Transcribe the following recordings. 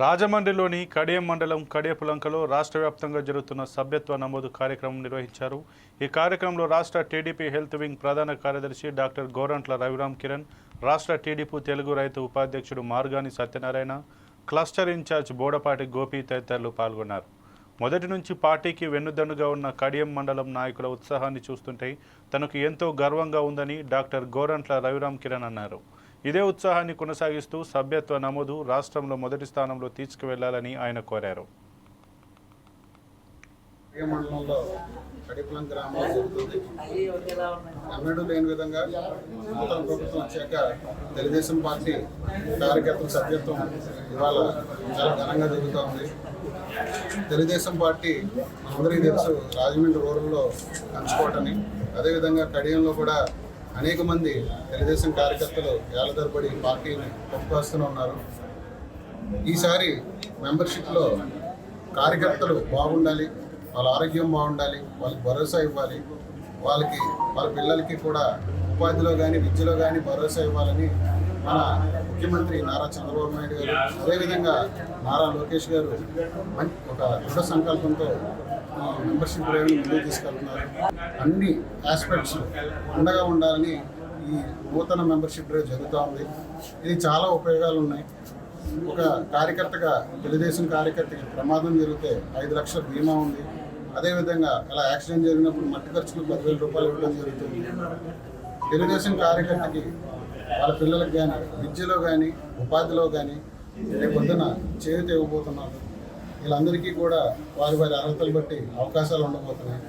రాజమండ్రిలోని కడియం మండలం కడియపులంకలో రాష్ట్ర వ్యాప్తంగా జరుగుతున్న సభ్యత్వ నమోదు కార్యక్రమం నిర్వహించారు. ఈ కార్యక్రమంలో రాష్ట్ర టీడీపీ హెల్త్ వింగ్ ప్రధాన కార్యదర్శి డాక్టర్ గోరంట్ల రవిరామ్ కిరణ్ రాష్ట్ర టీడీపీ తెలుగు రైతు ఉపాధ్యక్షుడు మార్గాని సత్యనారాయణ క్లస్టర్ ఇన్ఛార్జ్ బోడపాటి గోపి తదితరులు పాల్గొన్నారు. మొదటి నుంచి పార్టీకి వెన్నుదన్నుగా ఉన్న కడియం మండలం నాయకుల ఉత్సాహాన్ని చూస్తుంటే తనకు ఎంతో గర్వంగా ఉందని డాక్టర్ గోరంట్ల రవిరామ్ కిరణ్ అన్నారు. ఇదే ఉత్సాహాన్ని కొనసాగిస్తూ సభ్యత్వ నమోదు రాష్ట్రంలో మొదటి స్థానంలో తీసుకువెళ్ళాలని ఆయన కోరారు. ఏ మండలంలో కడిపులం గ్రామంలో జరుగుతుంది. ఎన్నడూ లేని విధంగా నూతన ప్రభుత్వం వచ్చాక తెలుగుదేశం పార్టీ కార్యకర్తల సభ్యత్వం ఇవాళ చాలా ఘనంగా జరుగుతూ ఉంది. తెలుగుదేశం పార్టీ అందరికీ తెలుసు రాజమండ్రి రూరల్లో కంచుకోవటని అదేవిధంగా కడియంలో కూడా అనేక మంది తెలుగుదేశం కార్యకర్తలు ఏళ్ళ తరబడి పార్టీని పప్పుకొస్తూనే ఉన్నారు. ఈసారి మెంబర్షిప్లో కార్యకర్తలు బాగుండాలి వాళ్ళ ఆరోగ్యం బాగుండాలి వాళ్ళకి భరోసా ఇవ్వాలి వాళ్ళకి వాళ్ళ పిల్లలకి కూడా ఉపాధిలో కానీ విద్యలో కానీ భరోసా ఇవ్వాలని మన ముఖ్యమంత్రి నారా చంద్రబాబు నాయుడు గారు అదేవిధంగా నారా లోకేష్ గారు మంచి ఒక దృఢ సంకల్పంతో మెంబర్షిప్ డ్రైవ్ని ముందుకు తీసుకెళ్తున్నారు. అన్ని ఆస్పెక్ట్స్ అండగా ఉండాలని ఈ నూతన మెంబర్షిప్ డ్రైవ్ జరుగుతూ ఉంది. ఇది చాలా ఉపయోగాలు ఉన్నాయి. ఒక కార్యకర్తగా తెలుగుదేశం కార్యకర్తకి ప్రమాదం జరిగితే ఐదు లక్షల బీమా ఉంది. అదేవిధంగా అలా యాక్సిడెంట్ జరిగినప్పుడు మట్టి ఖర్చులు పదివేల రూపాయలు ఇవ్వడం జరుగుతుంది. తెలుగుదేశం కార్యకర్తకి వాళ్ళ పిల్లలకు కానీ విద్యలో కానీ ఉపాధిలో కానీ రేపు పొద్దున చేయూత ఇవ్వబోతున్నారు వీళ్ళందరికీ కూడా వారి వారి అర్హతలు బట్టి అవకాశాలు ఉండబోతున్నాయి.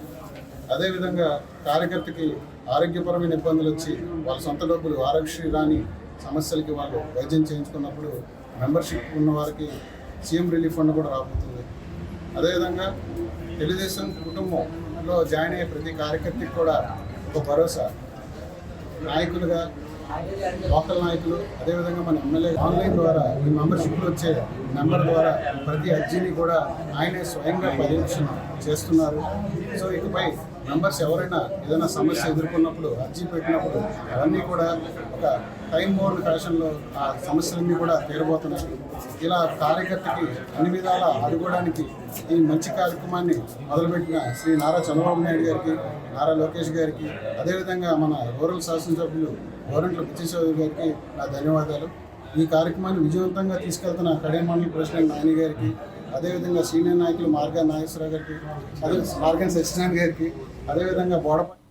అదేవిధంగా కార్యకర్తకి ఆరోగ్యపరమైన ఇబ్బందులు వచ్చి వాళ్ళ సొంత డబ్బులు ఆరోగ్యశ్రీ రాని సమస్యలకి వాళ్ళు వైద్యం చేయించుకున్నప్పుడు మెంబర్షిప్ ఉన్న వారికి సీఎం రిలీఫ్ ఫండ్ కూడా రాబోతుంది. అదేవిధంగా తెలుగుదేశం కుటుంబంలో జాయిన్ అయ్యే ప్రతి కార్యకర్తకి కూడా ఒక భరోసా. నాయకులుగా లోకల్ నాయకులు అదేవిధంగా మన ఎమ్మెల్యే ఆన్లైన్ ద్వారా ఈ మెంబర్షిప్లు వచ్చే నెంబర్ ద్వారా ప్రతి అర్జీని కూడా ఆయనే స్వయంగా పర్యవేక్షణ చేస్తున్నారు. సో ఇకపై మెంబర్స్ ఎవరైనా ఏదైనా సమస్య ఎదుర్కొన్నప్పుడు అర్జీ పెట్టినప్పుడు అవన్నీ కూడా ఒక టైం బౌండ్ ఫ్యాషన్లో ఆ సమస్యలన్నీ కూడా తీరబోతున్నాయి. ఇలా కార్యకర్తకి అన్ని విధాల ఆదుకోవడానికి ఈ మంచి కార్యక్రమాన్ని మొదలుపెట్టిన శ్రీ నారా చంద్రబాబు నాయుడు గారికి నారా లోకేష్ గారికి అదేవిధంగా మన రూరల్ శాసనసభ్యులు గవర్నమెంట్ పిచ్చిచౌదరి గారికి నా ధన్యవాదాలు. ఈ కార్యక్రమాన్ని విజయవంతంగా తీసుకెళ్తున్న కడే మండలి ప్రెసిడెంట్ నాని గారికి అదేవిధంగా సీనియర్ నాయకులు మార్గా నాగేశ్వరరావు గారికి అదే మార్గన్ సత్యనారాయణ గారికి అదేవిధంగా బోడపల్లి